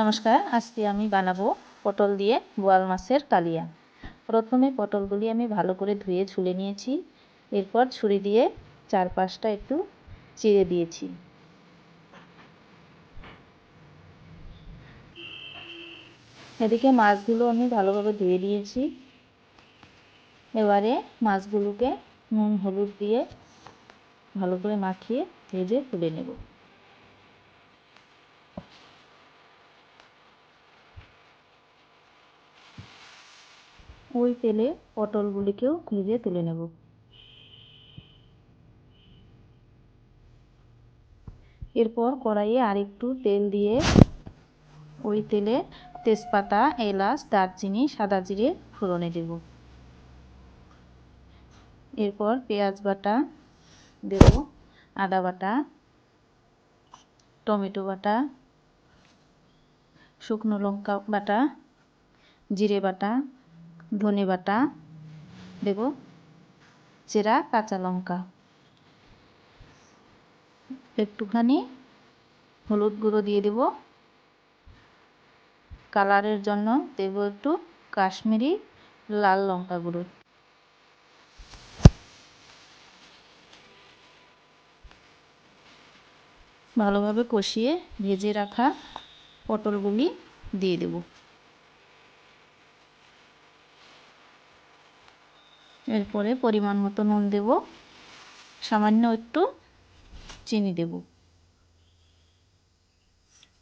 নমস্কার, আজকে আমি বানাবো পটল দিয়ে বোয়াল মাছের কালিয়া। প্রথমে পটলগুলি আমি ভালো করে ধুয়ে ঝুলে নিয়েছি, এরপর ছুরি দিয়ে চার পাঁচটা একটু চিড়ে দিয়েছি। এদিকে মাছগুলো আমি ভালোভাবে ধুয়ে দিয়েছি এবারে মাছগুলোকে নুন, হলুদ দিয়ে ভালো করে মাখিয়ে ভেজে তুলে নেব। ওই তেলে পটলগুলিকেও ভেজে তুলে নেব। এরপর কড়াইয়ে আরেকটু তেল দিয়ে ওই তেলে তেজপাতা, এলাচ, দারচিনি, সাদা জিরে ফোড়নে দেব। এরপর পেঁয়াজ বাটা দেব, আদা বাটা, টমেটো বাটা, শুকনো লঙ্কা বাটা, জিরে বাটা ধনে বাটা, দেব চেরা, কাঁচা লঙ্কা। একটুখানি হলুদ গুঁড়ো দিয়ে দেব। কালারের জন্য দেব একটু কাশ্মীরি লাল লঙ্কা গুঁড়ো। ভালোভাবে কষিয়ে ভেজে রাখা পটলগুলি দিয়ে দেব। এরপরে পরিমাণ মতো নুন দেব। সামান্য একটু চিনি দেব।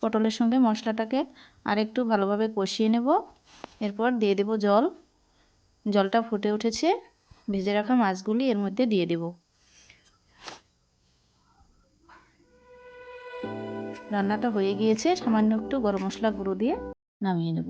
পটলের সঙ্গে মশলাটাকে আরেকটু ভালোভাবে কষিয়ে নেব। এরপর দিয়ে দেব জল। জলটা ফুটে উঠেছে। ভেজে রাখা মাছগুলি এর মধ্যে দিয়ে দেব। রান্নাটা হয়ে গিয়েছে। সামান্য একটু গরম মশলা গুঁড়ো দিয়ে নামিয়ে নেব।